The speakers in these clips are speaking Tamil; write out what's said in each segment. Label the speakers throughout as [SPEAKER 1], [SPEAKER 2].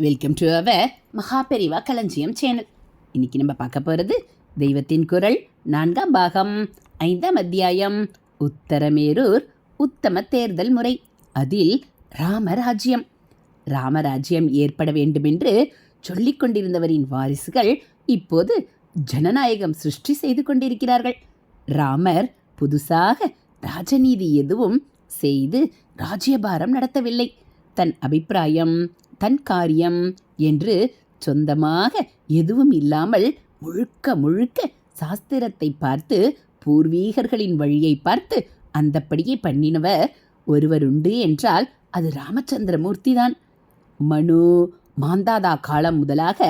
[SPEAKER 1] வெல்கம் டு அவர் மகாபெரிவா களஞ்சியம் சேனல் இன்னைக்கு நம்ம பார்க்க போகிறது தெய்வத்தின் குரல் நான்காம் பாகம் ஐந்தாம் அத்தியாயம் உத்தரமேரூர் உத்தம தேர்தல் முறை அதில் ராமராஜ்யம். ராமராஜ்யம் ஏற்பட வேண்டுமென்று சொல்லிக் கொண்டிருந்தவரின் வாரிசுகள் இப்போது ஜனநாயகம் சிருஷ்டி செய்து கொண்டிருக்கிறார்கள். ராமர் புதுசாக ராஜநீதி எதுவும் செய்து ராஜ்யபாரம் நடத்தவில்லை. தன் அபிப்பிராயம் தன் காரியம் என்று சொந்தமாக எதுவும் இல்லாமல் முழுக்க முழுக்க சாஸ்திரத்தை பார்த்து பூர்வீகர்களின் வழியை பார்த்து அந்தப்படியே பண்ணினவர் ஒருவருண்டு என்றால் அது ராமச்சந்திரமூர்த்தி தான் மனு மாந்தாதா காலம் முதலாக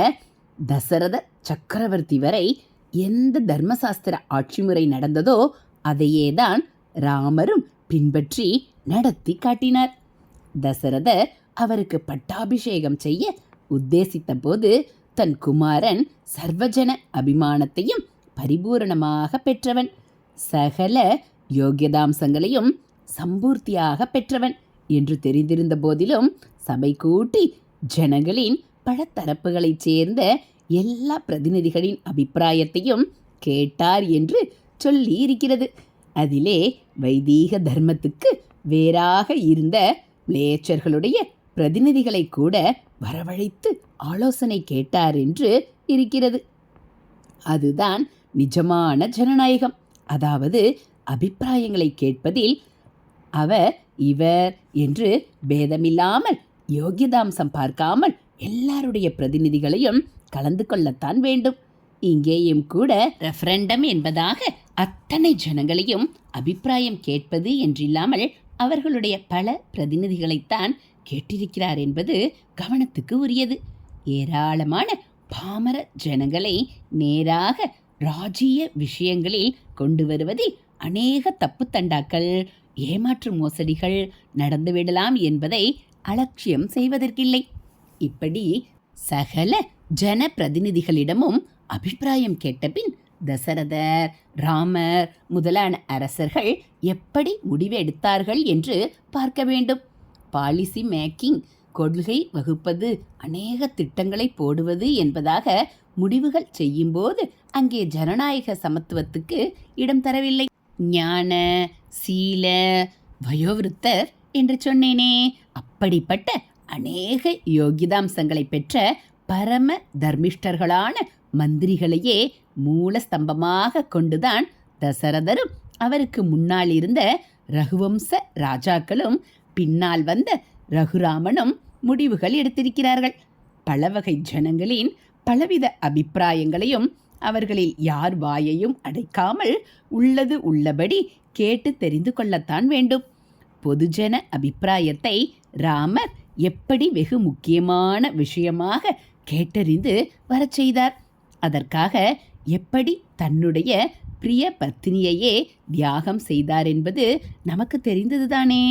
[SPEAKER 1] தசரத சக்கரவர்த்தி வரை எந்த தர்மசாஸ்திர ஆட்சி முறை நடந்ததோ அதையேதான் ராமரும் பின்பற்றி நடத்தி காட்டினார். தசரதர் அவருக்கு பட்டாபிஷேகம் செய்ய உத்தேசித்த போது தன் குமாரன் சர்வஜன அபிமானத்தையும் பரிபூரணமாக பெற்றவன். சகல யோகியதாம்சங்களையும் சம்பூர்த்தியாக பெற்றவன் என்று தெரிந்திருந்த போதிலும் சபை கூட்டி ஜனங்களின் பல தரப்புகளைச் சேர்ந்த எல்லா பிரதிநிதிகளின் அபிப்பிராயத்தையும் கேட்டார் என்று சொல்லி இருக்கிறது அதிலே வைதீக தர்மத்துக்கு வேறாக இருந்த லேச்சர்களுடைய பிரதிநிதிகளை கூட வரவழைத்து ஆலோசனை கேட்டார் என்று இருக்கிறது. அதுதான் நிஜமான ஜனநாயகம். அதாவது அபிப்பிராயங்களை கேட்பதில் அவர் இவர் என்று பேதமில்லாமல் யோகியதாம்சம் பார்க்காமல் எல்லாருடைய பிரதிநிதிகளையும் கலந்து கொள்ளத்தான் வேண்டும். இங்கேயும் கூட ரெஃபரண்டம் என்பதாக அத்தனை ஜனங்களையும் அபிப்பிராயம் கேட்பது என்றில்லாமல் அவர்களுடைய பல பிரதிநிதிகளைத்தான் கேட்டிருக்கிறார் என்பது கவனத்துக்கு உரியது. ஏராளமான பாமர ஜனங்களை நேராக ராஜீய விஷயங்களில் கொண்டு வருவதில் அநேக தப்புத்தண்டாக்கள் ஏமாற்று மோசடிகள் நடந்துவிடலாம் என்பதை அலட்சியம் செய்வதற்கில்லை. இப்படி சகல ஜன பிரதிநிதிகளிடமும் அபிப்பிராயம் கேட்டபின் தசரதர் ராமர் முதலான அரசர்கள் எப்படி முடிவெடுத்தார்கள் என்று பார்க்க வேண்டும். பாலிசி மேக்கிங் கொள்கை வகுப்பது அநேக திட்டங்களை போடுவது என்பதாக முடிவுகள் செய்யும்போது அங்கே ஜனநாயக சமத்துவத்துக்கு இடம் தரவில்லை. ஞான சீல வயோவிருத்தர் என்று சொன்னேனே. அப்படிப்பட்ட அநேக யோகிதாம்சங்களை பெற்ற பரம தர்மிஷ்டர்களான மந்திரிகளையே மூலஸ்தம்பமாக கொண்டுதான் தசரதரும் அவருக்கு முன்னால் இருந்த ரகுவம்ச ராஜாக்களும் பின்னால் வந்த ரகுராமனும் முடிவுகள் எடுத்திருக்கிறார்கள். பலவகை ஜனங்களின் பலவித அபிப்பிராயங்களையும் அவர்களில் யார் வாயையும் அடைக்காமல் உள்ளது உள்ளபடி கேட்டு தெரிந்து கொள்ளத்தான் வேண்டும். பொதுஜன அபிப்பிராயத்தை ராமர் எப்படி வெகு முக்கியமான விஷயமாக கேட்டறிந்து வரச் செய்தார்? அதற்காக எப்படி தன்னுடைய பிரிய பத்தினியையே தியாகம் செய்தார் என்பது நமக்கு தெரிந்ததுதானே?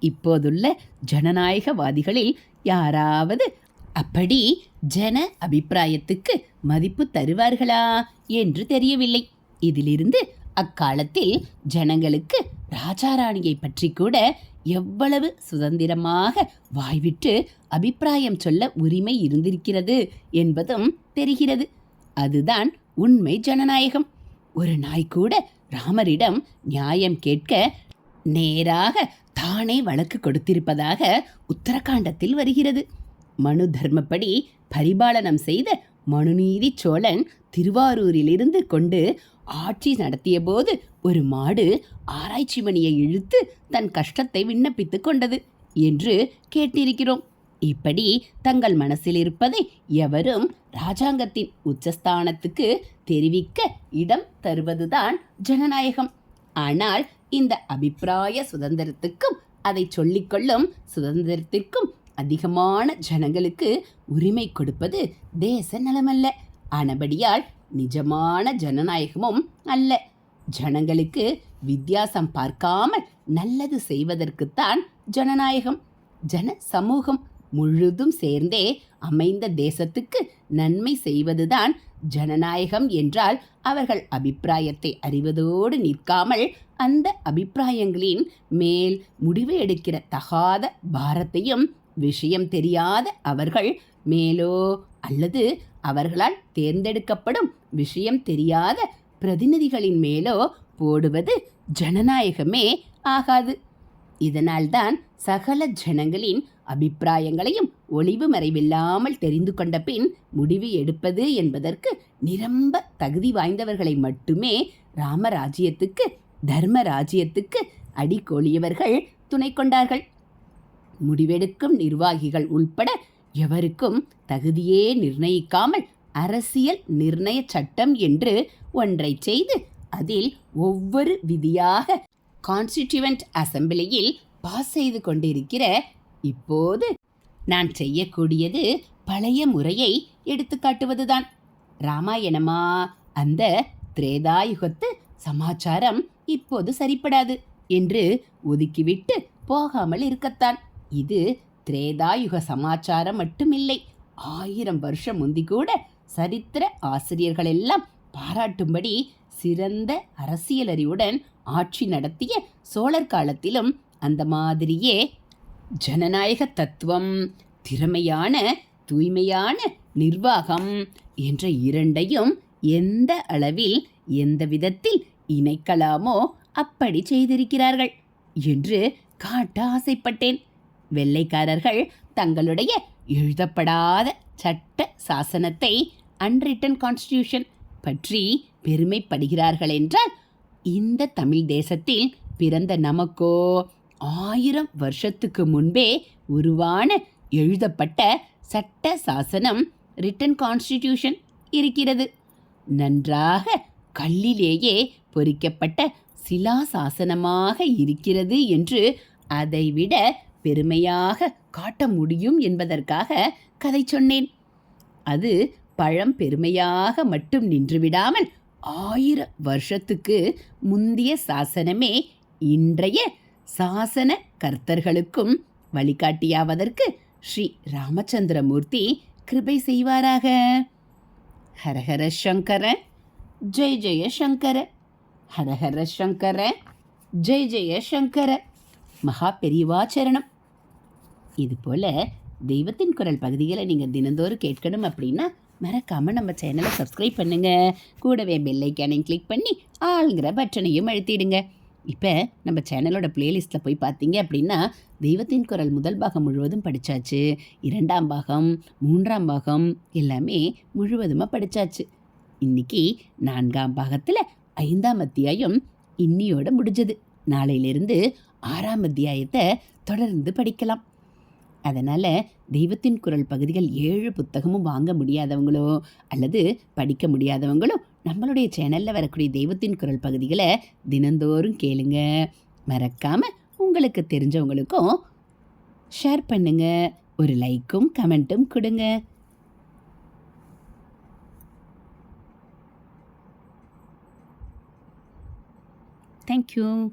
[SPEAKER 1] இப்போதுள்ள ஜனநாயகவாதிகளில் யாராவது அப்படி ஜன அபிப்பிராயத்துக்கு மதிப்பு தருவார்களா என்று தெரியவில்லை. இதிலிருந்து அக்காலத்தில் ஜனங்களுக்கு ராஜாராணியை பற்றி கூட எவ்வளவு சுதந்திரமாக வாய்விட்டு அபிப்பிராயம் சொல்ல உரிமை இருந்திருக்கிறது என்பதும் தெரிகிறது. அதுதான் உண்மை ஜனநாயகம். ஒரு நாய் கூட ராமரிடம் நியாயம் கேட்க நேராக தானே வழக்கு கொடுத்திருப்பதாக உத்தரகாண்டத்தில் வருகிறது. மனு தர்மப்படி பரிபாலனம் செய்த மனுநீதி சோழன் திருவாரூரிலிருந்து கொண்டு ஆட்சி நடத்தியபோது ஒரு மாடு ஆராய்ச்சி மணியை இழுத்து தன் கஷ்டத்தை விண்ணப்பித்துக் கொண்டது என்று கேட்டிருக்கிறோம். இப்படி தங்கள் மனசில் இருப்பதை எவரும் ராஜாங்கத்தின் உச்சஸ்தானத்துக்கு தெரிவிக்க இடம் தருவதுதான் ஜனநாயகம். ஆனால் இந்த அபிப்பிராய சுதந்திரத்துக்கும் அதை சொல்லிக்கொள்ளும் சுதந்திரத்திற்கும் அதிகமான ஜனங்களுக்கு உரிமை கொடுப்பது தேச நலமல்ல. ஆனபடியால் நிஜமான ஜனநாயகமும் அல்ல. ஜனங்களுக்கு வித்தியாசம் பார்க்காமல் நல்லது செய்வதற்குத்தான் ஜனநாயகம். ஜன சமூகம் முழுதும் சேர்ந்தே அமைந்த தேசத்துக்கு நன்மை செய்வதுதான் ஜனநாயகம் என்றால் அவர்கள் அபிப்பிராயத்தை அறிவதோடு நிற்காமல் அந்த அபிப்பிராயங்களின் மேல் முடிவு எடுக்கிற தகாத பாரத்தையும் விஷயம் தெரியாத அவர்கள் மேலோ அல்லது அவர்களால் தேர்ந்தெடுக்கப்படும் விஷயம் தெரியாத பிரதிநிதிகளின் மேலோ போடுவது ஜனநாயகமே ஆகாது. இதனால்தான் சகல ஜனங்களின் அபிப்பிராயங்களையும் ஒளிவு மறைவில்லாமல் தெரிந்து கொண்ட பின் முடிவு எடுப்பது என்பதற்கு நிரம்ப தகுதி வாய்ந்தவர்களை மட்டுமே ராமராஜ்யத்துக்கு தர்ம ராஜ்யத்துக்கு அடிக்கோழியவர்கள் துணை கொண்டார்கள். முடிவெடுக்கும் நிர்வாகிகள் உள்பட எவருக்கும் தகுதியே நிர்ணயிக்காமல் அரசியல் நிர்ணய சட்டம் என்று ஒன்றை செய்து அதில் ஒவ்வொரு விதியாக கான்ஸ்டிடியூவன்ட் அசம்பிளியில் பாஸ் செய்து கொண்டிருக்கிற இப்போது நான் செய்யக்கூடியது பழைய முறையை எடுத்துக்காட்டுவதுதான் ராமாயணமா? அந்த திரேதாயுகத்து சமாச்சாரம் இப்போது சரிப்படாது என்று ஒதுக்கிவிட்டு போகாமல் இருக்கத்தான். இது திரேதாயுக சமாச்சாரம் மட்டுமில்லை. ஆயிரம் வருஷம் முந்தி கூட சரித்திர ஆசிரியர்கள் எல்லாம் பாராட்டும்படி சிறந்த அரசியலறிவுடன் ஆட்சி நடத்திய சோழர் காலத்திலும் அந்த மாதிரியே ஜனநாயக தத்துவம் திறமையான தூய்மையான நிர்வாகம் என்ற இரண்டையும் எந்த அளவில் எந்த விதத்தில் இணைக்கலாமோ? அப்படி செய்திருக்கிறார்கள் என்று காட்ட ஆசைப்பட்டேன். வெள்ளைக்காரர்கள் தங்களுடைய எழுதப்படாத சட்ட சாசனத்தை அன்ரிட்டன் கான்ஸ்டியூஷன் பற்றி பெருமைப்படுகிறார்கள் என்றால் இந்த தமிழ் தேசத்தில் பிறந்த நமக்கோ ஆயிரம் வருஷத்துக்கு முன்பே உருவான எழுதப்பட்ட சட்ட சாசனம் ரிட்டன் கான்ஸ்டிடியூஷன் இருக்கிறது. நன்றாக கல்லிலேயே பொறிக்கப்பட்ட சிலா சாசனமாக இருக்கிறது என்று அதைவிட பெருமையாக காட்ட முடியும் என்பதற்காக கதை சொன்னேன். அது பழம் பெருமையாக மட்டும் நின்றுவிடாமல் ஆயிர வருஷத்துக்கு முந்திய சாசனமே இன்றைய சாசன கர்த்தர்களுக்கும் வழிகாட்டியாவதற்கு ஸ்ரீ ராமச்சந்திரமூர்த்தி கிருபை செய்வாராக. ஹரஹர சங்கரன். ஜெய் ஜெய சங்கர. ஹரஹர சங்கர. ஜெய் ஜெய சங்கர. மகா பெரியவாச்சரணம் இது போல தெய்வத்தின் குரல் பகுதிகளை நீங்கள் தினந்தோறும் கேட்கணும் அப்படின்னா மறக்காமல் நம்ம சேனலை சப்ஸ்கிரைப் பண்ணுங்க. கூடவே பெல்லைக்கானையும் கிளிக் பண்ணி ஆளுங்கிற பட்டனையும் அழுத்திடுங்க. இப்போ நம்ம சேனலோட பிளேலிஸ்ட்டில் போய் பார்த்தீங்க அப்படின்னா தெய்வத்தின் குரல் முதல் பாகம் முழுவதும் படித்தாச்சு இரண்டாம் பாகம் மூன்றாம் பாகம் எல்லாமே முழுவதுமாக படித்தாச்சு இன்னைக்கு நான்காம் பாகத்தில் ஐந்தாம் அத்தியாயம் இன்னியோட முடிஞ்சது. நாளையிலிருந்து ஆறாம் அத்தியாயத்தை தொடர்ந்து படிக்கலாம். அதனால் தெய்வத்தின் குரல் பகுதிகள் ஏழு புத்தகமும் வாங்க முடியாதவங்களோ அல்லது படிக்க முடியாதவங்களோ நம்மளுடைய சேனலில் வரக்கூடிய தெய்வத்தின் குரல் பகுதிகளை தினந்தோறும் கேளுங்க. மறக்காமல் உங்களுக்கு தெரிஞ்சவங்களுக்கும் ஷேர் பண்ணுங்கள் ஒரு லைக்கும் கமெண்ட்டும் கொடுங்க. Thank you.